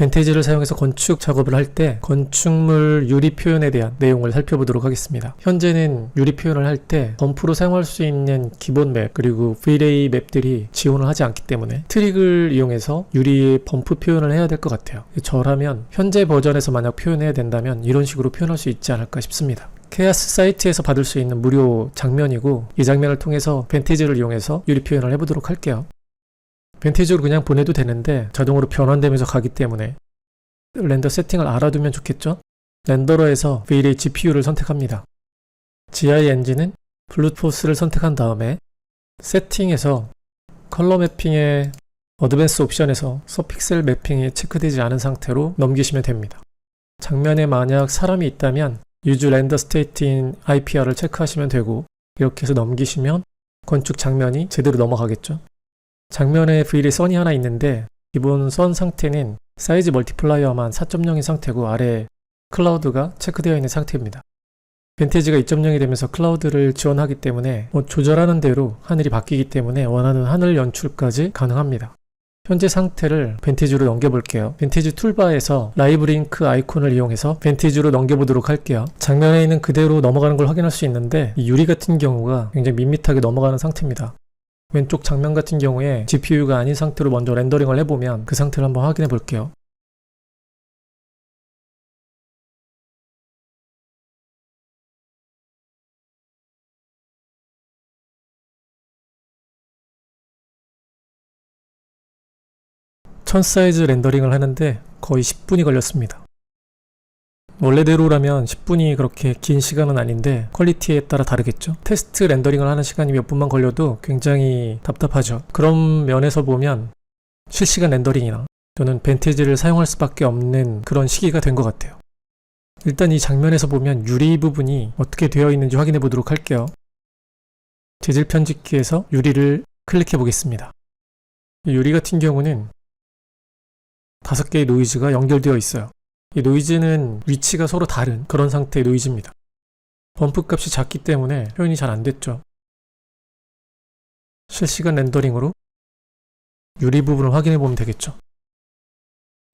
벤테지를 사용해서 건축 작업을 할 때 건축물 유리 표현에 대한 내용을 살펴보도록 하겠습니다. 현재는 유리 표현을 할때 범프로 사용할 수 있는 기본 맵 그리고 V-Ray 맵들이 지원을 하지 않기 때문에 트릭을 이용해서 유리의 범프 표현을 해야 될 것 같아요. 저라면 현재 버전에서 만약 표현해야 된다면 이런 식으로 표현할 수 있지 않을까 싶습니다. 케아스 사이트에서 받을 수 있는 무료 장면이고 이 장면을 통해서 벤테지를 이용해서 유리 표현을 해보도록 할게요. 벤테지로 그냥 보내도 되는데 자동으로 변환되면서 가기 때문에 렌더 세팅을 알아두면 좋겠죠? 렌더러에서 V-Ray GPU를 선택합니다. GI 엔진은 블루포스를 선택한 다음에 세팅에서 컬러 매핑의 어드밴스 옵션에서 서픽셀 매핑이 체크되지 않은 상태로 넘기시면 됩니다. 장면에 만약 사람이 있다면 유즈 렌더 스테이트인 IPR을 체크하시면 되고 이렇게 해서 넘기시면 건축 장면이 제대로 넘어가겠죠. 장면에 V-Ray 선이 하나 있는데 기본 선 상태는 사이즈 멀티플라이어만 4.0인 상태고 아래 클라우드가 체크되어 있는 상태입니다. 벤테지가 2.0이 되면서 클라우드를 지원하기 때문에 뭐 조절하는 대로 하늘이 바뀌기 때문에 원하는 하늘 연출까지 가능합니다. 현재 상태를 벤티지로 넘겨볼게요. 벤티지 툴바에서 라이브 링크 아이콘을 이용해서 벤티지로 넘겨보도록 할게요. 장면에 있는 그대로 넘어가는 걸 확인할 수 있는데 이 유리 같은 경우가 굉장히 밋밋하게 넘어가는 상태입니다. 왼쪽 장면 같은 경우에 GPU가 아닌 상태로 먼저 렌더링을 해보면 그 상태를 한번 확인해 볼게요. 천 사이즈 렌더링을 하는데 거의 10분이 걸렸습니다. 원래대로라면 10분이 그렇게 긴 시간은 아닌데 퀄리티에 따라 다르겠죠. 테스트 렌더링을 하는 시간이 몇 분만 걸려도 굉장히 답답하죠. 그런 면에서 보면 실시간 렌더링이나 또는 벤테지를 사용할 수밖에 없는 그런 시기가 된 것 같아요. 일단 이 장면에서 보면 유리 부분이 어떻게 되어 있는지 확인해 보도록 할게요. 재질 편집기에서 유리를 클릭해 보겠습니다. 이 유리 같은 경우는 다섯 개의 노이즈가 연결되어 있어요. 이 노이즈는 위치가 서로 다른 그런 상태의 노이즈입니다. 범프 값이 작기 때문에 표현이 잘 안 됐죠. 실시간 렌더링으로 유리 부분을 확인해 보면 되겠죠.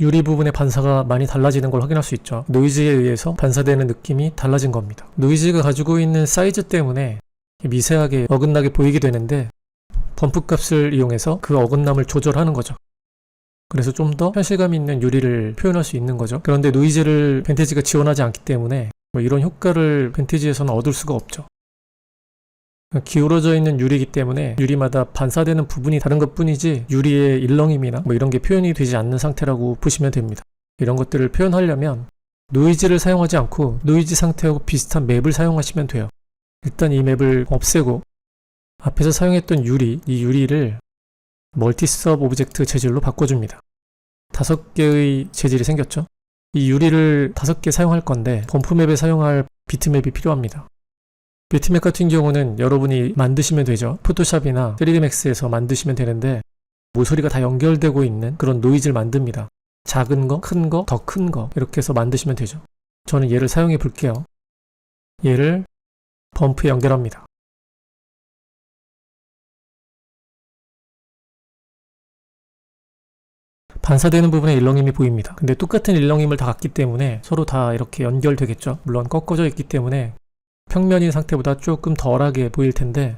유리 부분의 반사가 많이 달라지는 걸 확인할 수 있죠. 노이즈에 의해서 반사되는 느낌이 달라진 겁니다. 노이즈가 가지고 있는 사이즈 때문에 미세하게 어긋나게 보이게 되는데 범프 값을 이용해서 그 어긋남을 조절하는 거죠. 그래서 좀 더 현실감 있는 유리를 표현할 수 있는 거죠. 그런데 노이즈를 벤테지가 지원하지 않기 때문에 뭐 이런 효과를 벤테지에서는 얻을 수가 없죠. 기울어져 있는 유리이기 때문에 유리마다 반사되는 부분이 다른 것 뿐이지 유리의 일렁임이나 뭐 이런 게 표현이 되지 않는 상태라고 보시면 됩니다. 이런 것들을 표현하려면 노이즈를 사용하지 않고 노이즈 상태하고 비슷한 맵을 사용하시면 돼요. 일단 이 맵을 없애고 앞에서 사용했던 유리, 이 유리를 멀티섭 오브젝트 재질로 바꿔줍니다. 다섯 개의 재질이 생겼죠? 이 유리를 다섯 개 사용할 건데 범프맵에 사용할 비트맵이 필요합니다. 비트맵 같은 경우는 여러분이 만드시면 되죠. 포토샵이나 3D max에서 만드시면 되는데 모서리가 다 연결되고 있는 그런 노이즈를 만듭니다. 작은 거, 큰 거, 더 큰 거 이렇게 해서 만드시면 되죠. 저는 얘를 사용해 볼게요. 얘를 범프에 연결합니다. 반사되는 부분에 일렁임이 보입니다. 근데 똑같은 일렁임을 다 갖기 때문에 서로 다 이렇게 연결되겠죠. 물론 꺾어져 있기 때문에 평면인 상태보다 조금 덜하게 보일 텐데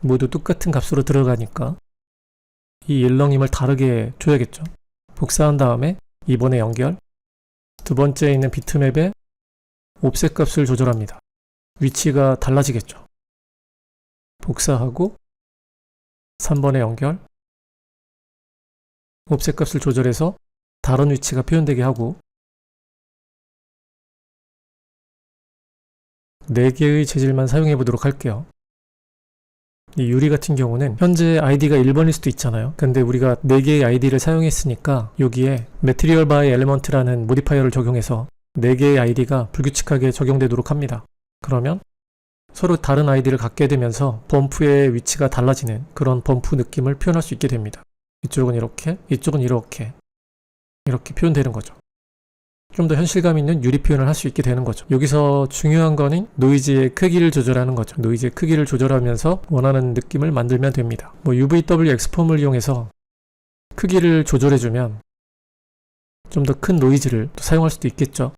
모두 똑같은 값으로 들어가니까 이 일렁임을 다르게 줘야겠죠. 복사한 다음에 이번에 연결 두 번째에 있는 비트맵에 옵셋 값을 조절합니다. 위치가 달라지겠죠. 복사하고 3번에 연결 옵셋 값을 조절해서 다른 위치가 표현되게 하고 4개의 재질만 사용해 보도록 할게요. 이 유리 같은 경우는 현재 아이디가 1번일 수도 있잖아요. 근데 우리가 4개의 아이디를 사용했으니까 여기에 Material by Element라는 모디파이어를 적용해서 4개의 아이디가 불규칙하게 적용되도록 합니다. 그러면 서로 다른 아이디를 갖게 되면서 범프의 위치가 달라지는 그런 범프 느낌을 표현할 수 있게 됩니다. 이쪽은 이렇게, 이쪽은 이렇게 이렇게 표현되는 거죠. 좀 더 현실감 있는 유리 표현을 할 수 있게 되는 거죠. 여기서 중요한 거는 노이즈의 크기를 조절하는 거죠. 노이즈의 크기를 조절하면서 원하는 느낌을 만들면 됩니다. 뭐 UVW 엑스폼을 이용해서 크기를 조절해주면 좀 더 큰 노이즈를 또 사용할 수도 있겠죠.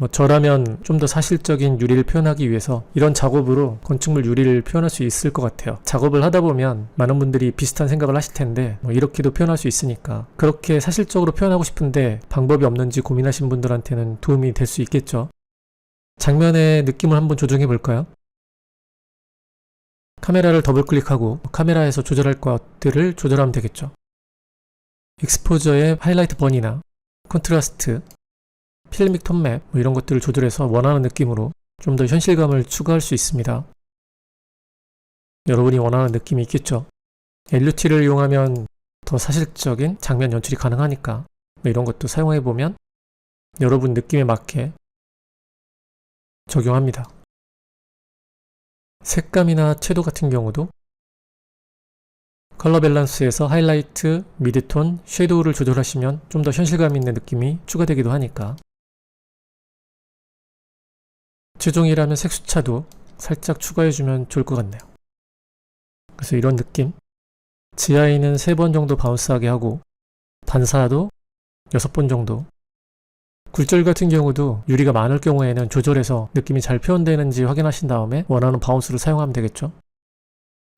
뭐 저라면 좀 더 사실적인 유리를 표현하기 위해서 이런 작업으로 건축물 유리를 표현할 수 있을 것 같아요. 작업을 하다 보면 많은 분들이 비슷한 생각을 하실 텐데 뭐 이렇게도 표현할 수 있으니까 그렇게 사실적으로 표현하고 싶은데 방법이 없는지 고민하신 분들한테는 도움이 될 수 있겠죠. 장면의 느낌을 한번 조정해 볼까요? 카메라를 더블 클릭하고 카메라에서 조절할 것들을 조절하면 되겠죠. 익스포저의 하이라이트 번이나 컨트라스트, 필믹 톤맵 뭐 이런 것들을 조절해서 원하는 느낌으로 좀 더 현실감을 추가할 수 있습니다. 여러분이 원하는 느낌이 있겠죠. LUT를 이용하면 더 사실적인 장면 연출이 가능하니까 뭐 이런 것도 사용해 보면 여러분 느낌에 맞게 적용합니다. 색감이나 채도 같은 경우도 컬러 밸런스에서 하이라이트, 미드톤, 섀도우를 조절하시면 좀 더 현실감 있는 느낌이 추가되기도 하니까 최종이라면 색수차도 살짝 추가해주면 좋을 것 같네요. 그래서 이런 느낌 지하에는 3번 정도 바운스하게 하고 반사도 6번 정도 굴절 같은 경우도 유리가 많을 경우에는 조절해서 느낌이 잘 표현되는지 확인하신 다음에 원하는 바운스를 사용하면 되겠죠.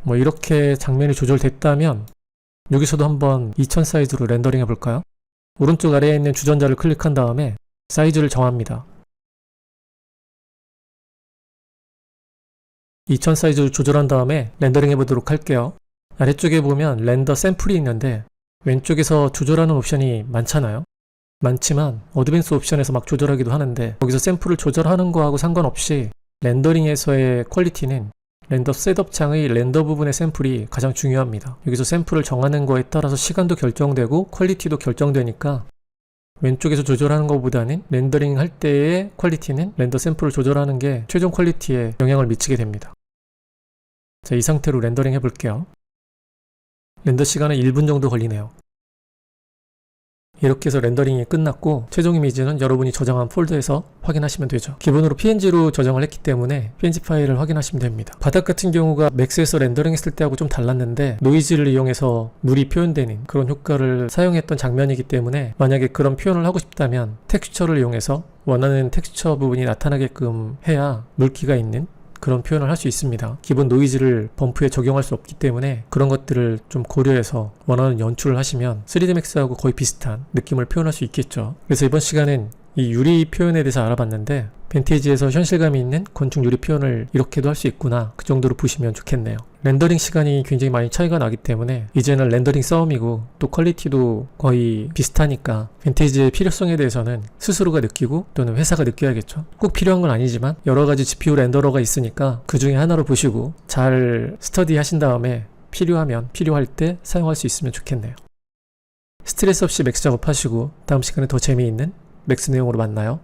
뭐 이렇게 장면이 조절됐다면 여기서도 한번 2000 사이즈로 렌더링 해볼까요? 오른쪽 아래에 있는 주전자를 클릭한 다음에 사이즈를 정합니다. 2000 사이즈를 조절한 다음에 렌더링 해보도록 할게요. 아래쪽에 보면 렌더 샘플이 있는데 왼쪽에서 조절하는 옵션이 많잖아요. 많지만 어드밴스 옵션에서 막 조절하기도 하는데 거기서 샘플을 조절하는 거하고 상관없이 렌더링에서의 퀄리티는 렌더 셋업 창의 렌더 부분의 샘플이 가장 중요합니다. 여기서 샘플을 정하는 거에 따라서 시간도 결정되고 퀄리티도 결정되니까 왼쪽에서 조절하는 것보다는 렌더링 할 때의 퀄리티는 렌더 샘플을 조절하는 게 최종 퀄리티에 영향을 미치게 됩니다. 자, 이 상태로 렌더링 해볼게요. 렌더 시간은 1분 정도 걸리네요. 이렇게 해서 렌더링이 끝났고 최종 이미지는 여러분이 저장한 폴더에서 확인하시면 되죠. 기본으로 PNG로 저장을 했기 때문에 PNG 파일을 확인하시면 됩니다. 바닥 같은 경우가 맥스에서 렌더링 했을 때하고 좀 달랐는데 노이즈를 이용해서 물이 표현되는 그런 효과를 사용했던 장면이기 때문에 만약에 그런 표현을 하고 싶다면 텍스처를 이용해서 원하는 텍스처 부분이 나타나게끔 해야 물기가 있는 그런 표현을 할 수 있습니다. 기본 노이즈를 범프에 적용할 수 없기 때문에 그런 것들을 좀 고려해서 원하는 연출을 하시면 3D Max하고 거의 비슷한 느낌을 표현할 수 있겠죠. 그래서 이번 시간엔 이 유리 표현에 대해서 알아봤는데 벤티지에서 현실감이 있는 건축 유리 표현을 이렇게도 할 수 있구나 그 정도로 보시면 좋겠네요. 렌더링 시간이 굉장히 많이 차이가 나기 때문에 이제는 렌더링 싸움이고 또 퀄리티도 거의 비슷하니까 벤티지의 필요성에 대해서는 스스로가 느끼고 또는 회사가 느껴야겠죠. 꼭 필요한 건 아니지만 여러 가지 GPU 렌더러가 있으니까 그 중에 하나로 보시고 잘 스터디 하신 다음에 필요하면 필요할 때 사용할 수 있으면 좋겠네요. 스트레스 없이 맥스 작업하시고 다음 시간에 더 재미있는 맥스 내용으로 만나요.